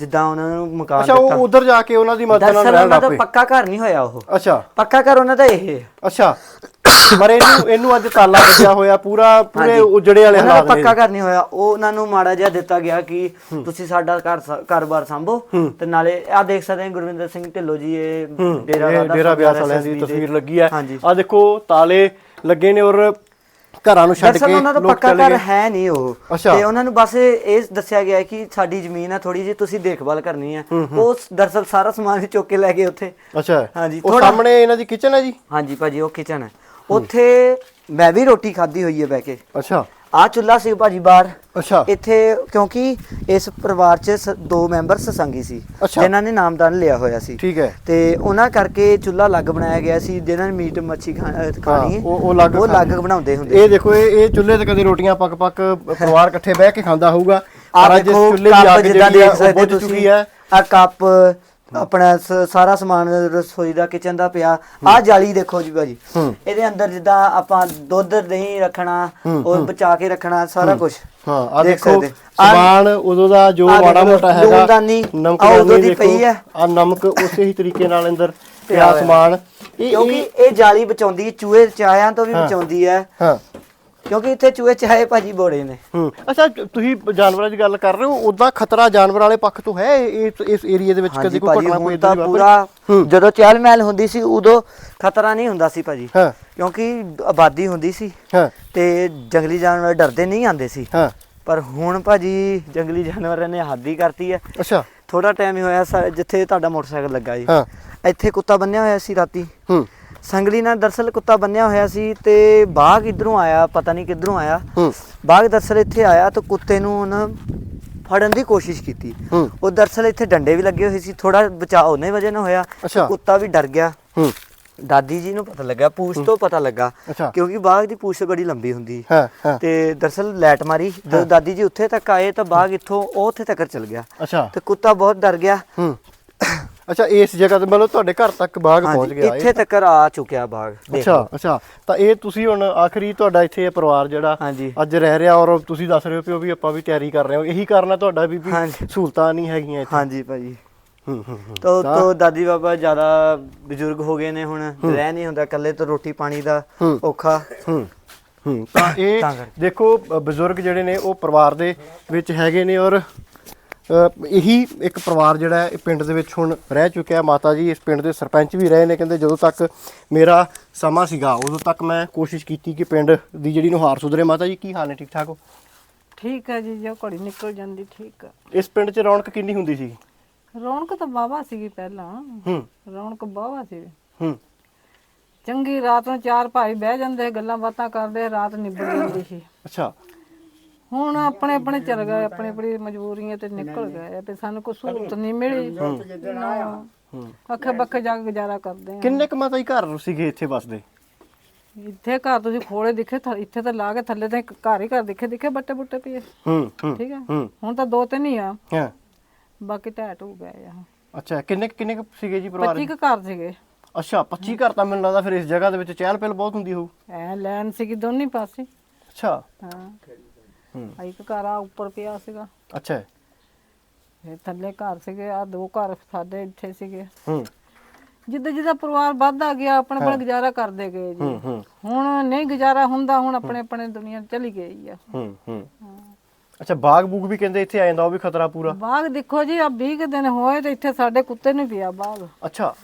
ਜਿੱਦਾਂ ਉਹਨਾਂ ਨੂੰ ਮਕਾਨ ਅੱਛਾ ਉਹ ਉਧਰ ਜਾ ਕੇ ਉਹਨਾਂ ਦੀ ਮਦਦ ਨਾਲ ਰਹਿਣ ਲੱਗ ਪਏ। ਪੱਕਾ ਘਰ ਨਹੀਂ ਹੋਇਆ ਉਹ। ਅੱਛਾ। ਪੱਕਾ ਘਰ ਉਹਨਾਂ ਦਾ ਇਹ। ਅੱਛਾ। ਪਰ ਇਹਨੂੰ ਇਹਨੂੰ ਅੱਜ ਤਾਲਾ ਵੱਜਿਆ ਹੋਇਆ ਪੂਰਾ ਪੂਰੇ। ਉਜੜੇ ਵਾਲੇ ਹਾਲਾਤ ਨੇ। ਪੱਕਾ ਘਰ ਨਹੀਂ ਹੋਇਆ। ਉਹ ਉਹਨਾਂ ਨੂੰ ਮਾੜਾ ਜਿਹਾ ਦਿੱਤਾ ਗਿਆ ਕਿ ਤੁਸੀਂ ਸਾਡਾ ਘਰ ਘਰ-ਬਾਰ ਸੰਭੋ। ਤੇ ਨਾਲੇ ਆ ਦੇਖ ਸਕਦੇ ਹਾਂ ਗੁਰਵਿੰਦਰ ਸਿੰਘ ਢਿੱਲੋਂ ਜੀ ਇਹ ਡੇਰਾ ਡੇਰਾ ਬਿਆਸ ਵਾਲਿਆਂ ਦੀ। ਤਸਵੀਰ ਲੱਗੀ ਹੈ। ਆ ਦੇਖੋ ਤਾਲੇ ਲੱਗੇ ਨੇ ਔਰ ਘਰਾਂ ਨੂੰ ਛੱਡ ਕੇ ਉਹਨਾਂ ਦਾ ਲੋਕ ਪੱਕਾ ਘਰ ਹੈ ਨਹੀਂ ਉਹ। ਤੇ ਉਹਨਾਂ ਨੂੰ ਬਸ ਇਹ ਦੱਸਿਆ ਗਿਆ ਕਿ ਸਾਡੀ ਜ਼ਮੀਨ ਹੈ ਥੋੜੀ ਜਿਹੀ ਤੁਸੀਂ ਦੇਖਭਾਲ ਕਰਨੀ ਹੈ। ਉਹ ਦਰਅਸਲ ਸਾਰਾ ਸਮਾਨ ਚੁੱਕ ਕੇ ਲੈ ਗਏ ਉੱਥੇ। ਅੱਛਾ। ਹਾਂਜੀ, ਉਹ ਸਾਹਮਣੇ ਇਹਨਾਂ ਦੀ ਕਿਚਨ ਹੈ ਜੀ? ਹਾਂਜੀ ਭਾਜੀ ਉਹ ਕਿਚਨ ਹੈ। ਉੱਥੇ ਮੈਂ ਵੀ ਰੋਟੀ ਖਾਧੀ ਹੋਈ ਹੈ ਬਹਿ ਕੇ। ਅੱਛਾ। ਆ ਚੁੱਲਾ ਸੀ ਭਾਜੀ ਬਾਹਰ। ਅੱਛਾ। ਇੱਥੇ ਕਿਉਂਕਿ ਇਸ ਪਰਿਵਾਰ 'ਚ ਸ- ਦੋ ਮੈਂਬਰ ਸਸੰਗੀ ਸੀ ਅੱਛਾ। ਜਿਨ੍ਹਾਂ ਨੇ ਨਾਮਦਾਨ ਲਿਆ ਹੋਇਆ ਸੀ। ਠੀਕ ਹੈ। ਤੇ ਉਹਨਾਂ ਕਰਕੇ ਚੁੱਲਾ ਅਲੱਗ ਬਣਾਇਆ ਗਿਆ ਸੀ ਜਿਹਨਾਂ ਨੇ ਮੀਟ ਮੱਛੀ ਅਹ ਖਾਣੀ ਹੈ, ਉਹ ਉਹ ਅਲੱਗ ਉਹ ਅਲੱਗ ਖਾਂਦੇ। ਬਣਾਉਂਦੇ ਹੁੰਦੇ ਇਹ ਦੇਖੋ ਇਹ ਇਹ ਚੁੱਲ੍ਹੇ ਤੇ ਕਦੇ ਰੋਟੀਆਂ ਪੱਕ ਪੱਕ ਪਰਿਵਾਰ ਇਕੱਠੇ ਬਹਿ ਕੇ ਖਾਂਦਾ ਹੋਊਗਾ। ਆ ਪਰ ਅੱਜ ਇਸ ਦੇਖੋ ਚੁੱਲ੍ਹੇ ਦੀ ਕੱਪ ਅੱਗ ਜਿੱਦਾਂ ਜਿਹੜੀ ਆ ਦੇਖ ਉਹ ਸਕਦੇ ਬੁੱਝ ਤੁਸੀਂ। ਚੁੱਕੀ ਹੈ। ਆ ਕੱਪ ਆਪਣਾ ਸ- ਸਾਰਾ ਸਮਾਨ ਰਸੋਈ ਦਾ ਕਿਚਨ ਦਾ ਪਿਆ ਆ ਜਾਲੀ ਦੇਖੋ ਜੀ ਭਾਜੀ ਹੂੰ। ਇਹਦੇ ਅੰਦਰ ਜਿੱਦਾਂ ਆਪਾਂ ਦੁੱਧ ਦਹੀਂ ਰੱਖਣਾ ਉਹ ਬਚਾ ਕੇ ਰੱਖਣਾ ਸਾਰਾ ਕੁਝ ਹਾਂ ਆ ਦੇਖ ਦੇਖੋ ਸਕਦੇ। ਆਹ- ਸਮਾਨ ਉਦੋਂ ਦਾ ਜੋ ਆਹ ਦੇਖ ਮਾੜਾ ਲਓ, ਮੋਟਾ ਹੈਗਾ ਲੂਣਦਾਨੀ, ਨਮਕ ਆਹ ਉਦੋਂ ਦੀ ਪਈ ਹੈ। ਆ ਨਮਕ ਉਸੇ ਹੀ ਤਰੀਕੇ ਨਾਲ ਅੰਦਰ ਪਿਆ ਪਿਆ ਹੋਇਆ। ਸਮਾਨ ਇਹ ਕਿਉਂਕਿ ਇਹ- ਇਹ ਜਾਲੀ ਬਚਾਉਂਦੀ ਹੈ ਚੂਹੇ ਚਾਹਿਆਂ ਤੋਂ ਵੀ ਹਾਂ। ਬਚਾਉਂਦੀ ਹੈ ਹਾਂ ਕਿਉਂਕਿ ਇੱਥੇ ਚੂਹੇ ਚਾਹੇ ਭਾਜੀ ਬੋੜੇ ਨੇ। ਹੂੰ। ਅੱਛਾ ਤੁਸੀਂ ਜਾਨਵਰਾਂ ਦੀ ਗੱਲ ਕਰ ਰਹੇ ਹੋ ਉਦਾਂ ਖਤਰਾ ਜਾਨਵਰ ਵਾਲੇ ਪੱਖ ਤੋਂ ਹੈ ਇਸ ਇਸ ਏਰੀਆ ਦੇ ਵਿੱਚ ਕਦੇ ਕੋਈ ਘਟਨਾ ਕੋਈ ਤਾਂ ਏਦਾਂ ਦੀ ਪੂਰਾ? ਜਦੋਂ ਚਹਿਲ ਮਹਿਲ ਹੁੰਦੀ ਸੀ ਉਦੋਂ ਖਤਰਾ ਨਹੀਂ ਹੁੰਦਾ ਸੀ ਭਾਜੀ। ਹਾਂ। ਕਿਉਂਕਿ ਆਬਾਦੀ ਹੁੰਦੀ ਸੀ ਹਾਂ। ਤੇ ਜੰਗਲੀ ਜਾਨਵਰ ਡਰਦੇ ਨਹੀਂ ਆਉਂਦੇ ਸੀ। ਹਾਂ। ਪਰ ਹੁਣ ਭਾਜੀ ਜੰਗਲੀ ਜਾਨਵਰਾਂ ਨੇ ਹੱਦ ਹੀ ਕਰਤੀ ਹੈ। ਅੱਛਾ। ਥੋੜਾ ਟਾਈਮ ਹੀ ਹੋਇਆ ਜਿੱਥੇ ਤੁਹਾਡਾ ਮੋਟਰਸਾਈਕਲ ਲੱਗਾ ਜੀ। ਹਾਂ। ਇੱਥੇ ਕੁੱਤਾ ਬੰਨਿਆ ਹੋਇਆ ਸੀ ਰਾਤੀ। ਹੂੰ। ਸੰਗਲੀ ਨਾਲ ਦਰਸਲ ਕੁੱਤਾ ਬੰਨਿਆ ਹੋਇਆ ਸੀ ਤੇ ਬਾਘ ਇਧਰੋਂ ਆਇਆ ਪਤਾ ਨਹੀਂ ਕਿੱਧਰੋਂ ਆਇਆ। ਹੂੰ। ਬਾਘ ਦਰਸਲ ਇੱਥੇ ਆਇਆ ਤਾਂ ਕੁੱਤੇ ਨੂੰ ਉਹਨੇ ਫੜਨ ਦੀ ਕੋਸ਼ਿਸ਼ ਕੀਤੀ। ਹੂੰ। ਉਹ ਦਰਸਲ ਇੱਥੇ ਡੰਡੇ ਵੀ ਲੱਗੇ ਹੋਏ ਸੀ ਥੋੜਾ ਬਚਾਅ ਉਹਨੇ ਵਜ੍ਹਾ ਨਾਲ ਹੋਇਆ। ਅੱਛਾ। ਕੁੱਤਾ ਵੀ ਡਰ ਗਿਆ। ਹੂੰ। ਦਾਦੀ ਜੀ ਨੂੰ ਪਤਾ ਲੱਗਾ ਪੂਛ ਤੋਂ ਪਤਾ ਲੱਗਾ ਅੱਛਾ। ਕਿਉਂਕਿ ਬਾਘ ਦੀ ਪੂਛ ਬੜੀ ਲੰਬੀ ਹੁੰਦੀ। ਹਾਂ ਹਾਂ। ਤੇ ਦਰਸਲ ਲੈਟ ਮਾਰੀ। ਜਦੋਂ ਦਾਦੀ ਜੀ ਉੱਥੇ ਤੱਕ ਆਏ ਤਾਂ ਬਾਘ ਇੱਥੋਂ ਉਹ ਉੱਥੇ ਤੱਕ ਚਲ ਗਿਆ। ਅੱਛਾ। ਤੇ ਕੁੱਤਾ ਬਹੁਤ ਡਰ ਗਿਆ। ਹੂੰ। ਅੱਛਾ ਇਸ ਜਗ੍ਹਾ ਤੇ ਮਤਲਬ ਤੁਹਾਡੇ ਘਰ ਤੱਕ ਬਾਗ ਪਹੁੰਚ ਗਿਆ? ਇੱਥੇ ਤੱਕ ਆ ਚੁੱਕਿਆ ਦੇਖ ਅੱਛਾ। ਅੱਛਾ ਤਾਂ ਇਹ ਤੁਸੀਂ ਹੁਣ ਆਖਰੀ ਤੁਹਾਡਾ ਇੱਥੇ ਇਹ ਪਰਿਵਾਰ ਜਿਹੜਾ। ਅੱਜ ਰਹਿ ਰਿਹਾ ਔਰ ਤੁਸੀਂ ਦੱਸ ਰਹੇ ਹੋ ਕਿ ਉਹ ਵੀ ਆਪਾਂ ਵੀ ਤਿਆਰੀ ਕਰ ਰਹੇ ਹਾਂ ਇਹੀ ਕਾਰਨ ਹੈ ਤੁਹਾਡਾ ਵੀ ਵੀ। ਸਹੂਲਤਾਂ ਨਹੀਂ ਹੈਗੀਆਂ ਇੱਥੇ ਹਾਂਜੀ ਭਾਜੀ ਹੂੰ ਹੂੰ ਹੂੰ ਤੋ ਤੋ ਦਾਦੀ ਬਾਬਾ ਜ਼ਿਆਦਾ ਬਜ਼ੁਰਗ ਹੋ ਗਏ ਨੇ ਹੁਣ ਰਹਿ ਨਹੀਂ ਹੁੰਦਾ ਇਕੱਲੇ ਤੋਂ ਰੋਟੀ ਪਾਣੀ ਦਾ। ਔਖਾ ਹੂੰ ਹੂੰ ਤਾਂ ਇਹ। ਦੇਖੋ ਬਜ਼ੁਰਗ ਜਿਹੜੇ ਨੇ ਉਹ ਪਰਿਵਾਰ ਦੇ ਵਿੱਚ ਹੈਗੇ ਨੇ ਔਰ ਇਹੀ ਇੱਕ ਪਰਿਵਾਰ ਜਿਹੜਾ ਹੈ ਇਹ ਪਿੰਡ ਦੇ ਵਿੱਚ ਹੁਣ ਰਹਿ ਚੁੱਕਿਆ ਹੈ। ਮਾਤਾ ਜੀ ਇਸ ਪਿੰਡ ਦੇ ਸਰਪੰਚ ਵੀ ਰਹੇ ਨੇ ਕਹਿੰਦੇ ਜਦੋਂ ਤੱਕ ਮੇਰਾ ਸਮਾਂ ਸੀਗਾ ਉਦੋਂ ਤੱਕ ਮੈਂ ਕੋਸ਼ਿਸ਼ ਕੀਤੀ ਕਿ ਪਿੰਡ ਦੀ ਜਿਹੜੀ ਨੁਹਾਰ ਸੁਧਰੇ। ਮਾਤਾ ਜੀ ਕੀ ਹਾਲ ਨੇ? ਠੀਕ ਠਾਕ ਹੋ? ਠੀਕ ਹੈ ਜੀ ਜੋ ਘੜੀ ਨਿਕਲ ਜਾਂਦੀ ਠੀਕ ਆ ਇਸ ਪਿੰਡ 'ਚ ਰੌਣਕ ਕਿੰਨੀ ਹੁੰਦੀ ਸੀ? ਰੌਣਕ ਤਾਂ ਵਾਹਵਾ ਸੀਗੀ ਪਹਿਲਾਂ। ਹੂੰ। ਰੌਣਕ ਵਾਹਵਾ ਸੀ। ਹੂੰ। ਚੰਗੀ ਰਾਤ ਨੂੰ ਚਾਰ ਭਾਈ ਬਹਿ ਜਾਂਦੇ ਗੱਲਾਂ ਬਾਤਾਂ ਕਰਦੇ ਰਾਤ ਨਿਬੜ ਜਾਂਦੀ ਸੀ। ਅੱਛਾ। ਹੁਣ ਆਪਣੇ ਆਪਣੇ ਚਲ ਗਏ ਆਪਣੀ ਆਪਣੀ ਮਜਬੂਰੀਆਂ ਤੇ ਨਿਕਲ ਗਏ ਤੇ ਸਾਨੂੰ ਕੋਈ ਸਹੂਲਤ ਨਹੀਂ ਮਿਲੀ। ਅੱਖੇ ਬੱਖੇ ਜਾ ਕੇ ਗੁਜ਼ਾਰਾ ਕਰਦੇ ਆ। ਕਿੰਨੇ ਕੁ ਮਾਤਾ ਜੀ ਘਰ ਸੀਗੇ ਇੱਥੇ ਵਸਦੇ? ਇੱਥੇ ਘਰ ਤੁਸੀਂ ਖੋਲੇ ਦਿਖੇ ਥ- ਇੱਥੇ ਤਾਂ ਲਾ ਕੇ ਥੱਲੇ ਤਾਂ ਇੱਕ ਘਰ ਹੀ ਘਰ ਦਿਖੇ ਦਿਖੇ ਬੱਟੇ ਬੁੱਟੇ ਪਏ ਹੂੰ ਹੂੰ ਠੀਕ ਹੈ ਹੂੰ। ਹੁਣ ਤਾਂ ਦੋ ਤਿੰਨ ਹੀ ਆ। ਹਾਂ। ਬਾਕੀ ਢਹਿ ਹੋ ਗਏ ਆ। ਅੱਛਾ ਕਿੰਨੇ ਕੁ- ਕਿੰਨੇ ਕੁ ਸੀਗੇ ਜੀ ਪਰਿਵਾਰ? 25 ਕੁ ਘਰ ਸੀਗੇ। ਅੱਛਾ 25 ਘਰ ਤਾਂ ਮੈਨੂੰ ਲੱਗਦਾ ਫਿਰ ਇਸ ਜਗ੍ਹਾ ਦੇ ਵਿੱਚ ਚਹਿਲ ਪਹਿਲ ਬਹੁਤ ਹੁੰਦੀ ਹੋਊ। ਐ ਲੈਣ ਸੀਗੀ ਦੋਨੇ ਪਾਸੇ। ਅੱਛਾ। ਹਾਂ। ਹੂੰ। ਆ ਇੱਕ ਘਰ ਆ ਉੱਪਰ ਪਿਆ ਸੀਗਾ। ਅੱਛਾ। ਇਹ ਥੱਲੇ ਘਰ ਸੀਗੇ ਆ ਦੋ ਘਰ ਸਾਡੇ ਇੱਥੇ ਸੀਗੇ। ਹੂੰ। ਜਿੱਦਾਂ ਜਿੱਦਾਂ ਪਰਿਵਾਰ ਵੱਧਦਾ ਗਿਆ ਆਪਣੇ ਆਪਣੇ ਗੁਜ਼ਾਰਾ ਕਰਦੇ ਗਏ ਜੀ। ਹੂੰ ਹੂੰ। ਹੁਣ ਨਹੀਂ ਗੁਜ਼ਾਰਾ ਹੁੰਦਾ ਹੁਣ ਆਪਣੇ ਆਪਣੇ ਦੁਨੀਆ ਚਲੀ ਗਈ ਆ। ਹੂੰ ਹੂੰ। ਅੱਛਾ ਬਾਗ ਬੂਗ ਵੀ ਕਹਿੰਦੇ ਇੱਥੇ ਆ ਜਾਂਦਾ ਉਹ ਵੀ ਖਤਰਾ ਪੂਰਾ। ਬਾਗ ਦੇਖੋ ਜੀ ਆ 20 ਕੁ ਦਿਨ ਹੋਏ ਤੇ ਇੱਥੇ ਸਾਡੇ ਕੁੱਤੇ ਨੂੰ ਪਿਆ ਬਾਗ। ਅੱਛਾ।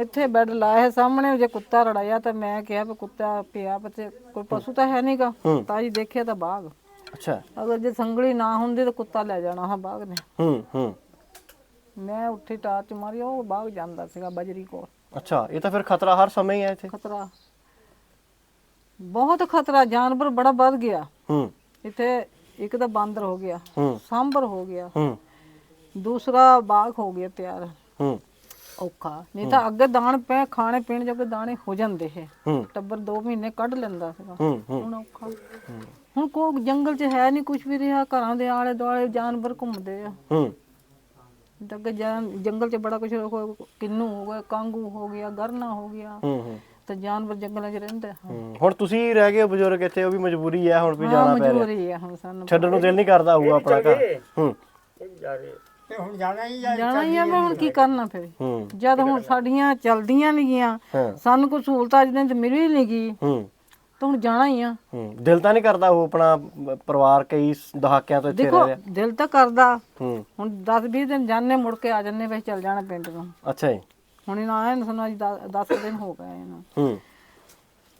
ਇੱਥੇ ਬੈੱਡ ਲਾਇਆ ਸਾਹਮਣੇ ਜੇ ਕੁੱਤਾ ਰੜਾਇਆ ਤਾਂ ਮੈਂ ਕਿਹਾ ਵੀ ਕੁੱਤਾ ਪਿਆ ਤੇ ਕੋਈ ਪਸ਼ੂ ਤਾਂ ਹੈ ਨਹੀਂਗਾ। ਤਾਂ ਜੀ ਦੇਖਿਆ ਤਾਂ ਬਾਗ। ਅੱਛਾ। ਅਗਰ ਜੇ ਸੰਗਲੀ ਨਾ ਹੁੰਦੀ ਤਾਂ ਕੁੱਤਾ ਲੈ ਜਾਣਾ ਹਾਂ ਬਾਗ ਨੇ। ਹੂੰ ਹੂੰ। ਮੈਂ ਉੱਠੀ ਟਾਰਚ ਮਾਰੀ ਉਹ ਬਾਗ ਜਾਂਦਾ ਸੀਗਾ ਬਜਰੀ ਕੋਲ। ਅੱਛਾ ਇਹ ਤਾਂ ਫਿਰ ਖਤਰਾ ਹਰ ਸਮੇਂ ਹੀ ਹੈ ਇੱਥੇ। ਖਤਰਾ। ਬਹੁਤ ਖਤਰਾ ਜਾਨਵਰ ਬੜਾ ਵੱਧ ਗਿਆ। ਹੂੰ। ਇੱਥੇ ਇੱਕ ਤਾਂ ਬਾਂਦਰ ਹੋ ਗਿਆ ਹੂੰ। ਸਾਂਬਰ ਹੋ ਗਿਆ। ਹੂੰ। ਦੂਸਰਾ ਬਾਗ ਹੋ ਗਿਆ ਤਿਆਰ। ਹੂੰ। ਔਖਾ। ਨਹੀਂ ਤਾਂ ਅੱਗੇ ਦਾਣ ਪੈ ਖਾਣੇ ਪੀਣ ਜੋਗੇ ਦਾਣੇ ਹੋ ਜਾਂਦੇ ਹੈ। ਹੂੰ। ਟੱਬਰ 2 ਮਹੀਨੇ ਕੱਢ ਲੈਂਦਾ ਸੀਗਾ। ਹੂੰ ਹੂੰ। ਹੁਣ ਔਖਾ। ਹੁਣ ਕੋ ਜੰਗਲ 'ਚ ਹੈ ਨਹੀਂ ਕੁਝ ਵੀ ਰਿਹਾ ਘਰਾਂ ਦੇ ਆਲੇ ਦੁਆਲੇ ਜਾਨਵਰ ਘੁੰਮਦੇ ਆ। ਹੂੰ। ਤਾਂ ਅੱਗੇ ਜਾਨ- ਜੰਗਲ 'ਚ ਬੜਾ ਕੁਝ ਕਿੰਨੂ ਹੋ ਗਿਆ ਕਾਂਗੂ ਹੋ ਗਿਆ ਗਰਨਾ ਹੋ ਗਿਆ। ਹੂੰ ਹੂੰ। ਤੇ ਜਾਨਵਰ ਜੰਗਲਾਂ 'ਚ ਰਹਿੰਦੇ ਆ। ਹੂੰ। ਹੁਣ ਤੁਸੀਂ ਰਹਿ ਗਏ ਹੋ ਬਜ਼ੁਰਗ ਇੱਥੇ ਉਹ ਵੀ ਮਜਬੂਰੀ ਹੈ ਹੁਣ ਵੀ ਹਾਂ ਜਾਣਾ ਪੈ ਰਿਹਾ। ਮਜਬੂਰੀ ਆ ਹੁਣ ਸਾਨੂੰ। ਛੱਡਣ ਨੂੰ ਦਿਲ ਨਹੀਂ ਕਰਦਾ ਹੋਊਗਾ ਆਪਣਾ ਘਰ। ਹੂੰ। ਜਾਣਾ ਹੀ ਆ ਮੈਂ ਹੁਣ ਕੀ ਕਰਨਾ ਫਿਰ? ਹੂੰ। ਜਦ ਹੁਣ ਸਾਡੀਆਂ ਚਲਦੀਆਂ ਨਹੀਂ ਗੀਆਂ ਹਾਂ। ਸਾਨੂੰ ਕੋਈ ਸਹੂਲਤ ਅੱਜ ਦਿਨ ਚ ਮਿਲੀ ਨਹੀਂ ਗਈ ਹੂੰ। ਤਾਂ ਹੁਣ ਜਾਣਾ ਹੀ ਆ। ਹੂੰ। ਦਿਲ ਤਾਂ ਨਹੀਂ ਕਰਦਾ ਉਹ ਆਪਣਾ ਅਮ, ਪਰਿਵਾਰ ਕਈ ਸ- ਦਹਾਕਿਆਂ ਤੋਂ ਇੱਥੇ ਦੇਖੋ ਰਹਿ ਰਿਹਾ। ਦਿਲ ਤਾਂ ਕਰਦਾ। ਹੂੰ। ਹੁਣ 10 20 ਦਿਨ ਜਾਣੇ ਮੁੜ ਕੇ ਆ ਜੰਨੇ ਵੇ ਚੱਲ ਜਾਣਾ ਪਿੰਡ ਨੂੰ ਅੱਛਾ ਜੀ। ਹੁਣ ਇਹਨਾਂ ਆਏ ਨੂੰ ਸਾਨੂੰ ਅੱਜ 10 ਦਿਨ ਹੋ ਗਏ ਇਹਨਾਂ। ਹੂੰ।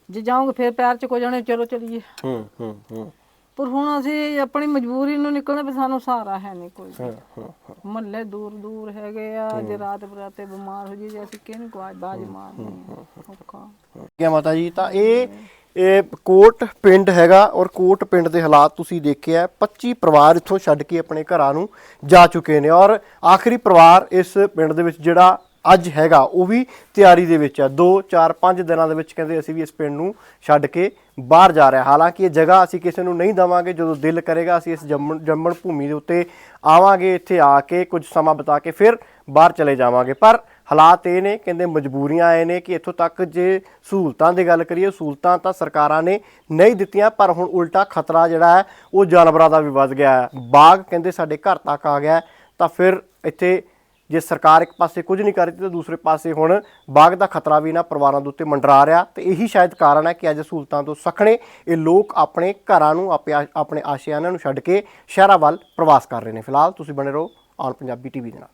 ਜੇ ਜਾਓਗੇ ਫਿਰ ਪਿਆਰ ਚ ਕੋ ਜਾਣੇ ਚਲੋ ਚਲੀਏ। ਹੂੰ ਹੂੰ ਹੂੰ। ਪਰ ਹੁਣ ਅਸੀਂ ਆਪਣੀ ਮਜਬੂਰੀ ਨੂੰ ਨਿਕਲਣਾ ਵੀ ਸਾਨੂੰ ਸਹਾਰਾ ਹੈ ਨਹੀਂ ਕੋਈ ਮੱਲੇ ਦੂਰ ਦੂਰ ਹੈਗੇ ਆ ਜੇ ਰਾਤ ਬਰਾਤੇ ਬਿਮਾਰ ਹੋ ਜੀ ਜੇ ਅਸੀਂ ਕਿਹਨੂੰ ਕੋਈ ਬਾਜ ਮਾਰਨੀ ਔਖਾ। ਗਿਆ ਮਾਤਾ ਜੀ ਤਾਂ ਇਹ ਇਹ ਕੋਟ ਪਿੰਡ ਹੈਗਾ ਔਰ ਕੋਟ ਪਿੰਡ ਦੇ ਹਾਲਾਤ ਤੁਸੀਂ ਦੇਖਿਆ 25 ਪਰਿਵਾਰ ਇੱਥੋਂ ਛੱਡ ਕੇ ਆਪਣੇ ਘਰਾਂ ਨੂੰ ਜਾ ਚੁੱਕੇ ਨੇ ਔਰ ਆਖਰੀ ਪਰਿਵਾਰ ਇਸ ਪਿੰਡ ਦੇ ਵਿੱਚ ਜਿਹੜਾ ਅੱਜ ਹੈਗਾ, ਉਹ ਵੀ ਤਿਆਰੀ ਦੇ ਵਿੱਚ ਹੈ 2 4 5 ਦਿਨਾਂ ਦੇ ਵਿੱਚ ਕਹਿੰਦੇ ਅਸੀਂ ਵੀ ਇਸ ਪਿੰਡ ਨੂੰ ਛੱਡ ਕੇ ਬਾਹਰ ਜਾ ਰਹੇ ਹਾਂ। ਹਾਲਾਂਕਿ ਇਹ ਜਗ੍ਹਾ ਅਸੀਂ ਕਿਸੇ ਨੂੰ ਨਹੀਂ ਦਵਾਂਗੇ, ਜਦੋਂ ਦਿਲ ਕਰੇਗਾ ਅਸੀਂ ਇਸ ਜੰਮਣ ਜੰਮਣ ਭੂਮੀ ਦੇ ਉੱਤੇ ਆਵਾਂਗੇ, ਇੱਥੇ ਆ ਕੇ ਕੁਝ ਸਮਾਂ ਬਿਤਾ ਕੇ ਫਿਰ ਬਾਹਰ ਚਲੇ ਜਾਵਾਂਗੇ। ਪਰ ਹਾਲਾਤ ਇਹ ਨੇ, ਕਹਿੰਦੇ ਮਜਬੂਰੀਆਂ ਆਏ ਨੇ ਕਿ ਇੱਥੋਂ ਤੱਕ ਜੇ ਸਹੂਲਤਾਂ ਦੀ ਗੱਲ ਕਰੀਏ, ਸਹੂਲਤਾਂ ਤਾਂ ਸਰਕਾਰਾਂ ਨੇ ਨਹੀਂ ਦਿੱਤੀਆਂ, ਪਰ ਹੁਣ ਉਲਟਾ ਖਤਰਾ ਜਿਹੜਾ ਹੈ, ਉਹ ਜਾਨਵਰਾਂ ਦਾ ਵੀ ਵੱਧ ਗਿਆ ਹੈ। ਬਾਗ ਕਹਿੰਦੇ ਸਾਡੇ ਘਰ ਤੱਕ ਆ ਗਿਆ ਤਾਂ ਫਿਰ ਇੱਥੇ ਜੇ ਸਰਕਾਰ ਇੱਕ ਪਾਸੇ ਕੁਝ ਨਹੀਂ ਕਰ ਰਹੀ ਤਾਂ ਦੂਸਰੇ ਪਾਸੇ ਹੁਣ ਬਾਗ ਦਾ ਖਤਰਾ ਵੀ ਨਾ ਪਰਿਵਾਰਾਂ ਦੇ ਉੱਤੇ ਮੰਡਰਾ ਰਿਹਾ ਤੇ ਇਹੀ ਸ਼ਾਇਦ ਕਾਰਨ ਹੈ ਕਿ ਅੱਜ ਸਹੂਲਤਾਂ ਤੋਂ ਸਖਣੇ ਇਹ ਲੋਕ ਆਪਣੇ ਘਰਾਂ ਨੂੰ, ਆਪੇ- ਆਪਣੇ ਆਸ਼ਿਆਨਾਂ ਨੂੰ ਛੱਡ ਕੇ ਸ਼ਹਿਰਾਂ ਵੱਲ ਪ੍ਰਵਾਸ ਕਰ ਰਹੇ ਨੇ। ਫਿਲਹਾਲ ਤੁਸੀਂ ਬਣੇ ਰਹੋ ਆਲ ਪੰਜਾਬੀ ਟੀਵੀ ਦੇ ਨਾਲ।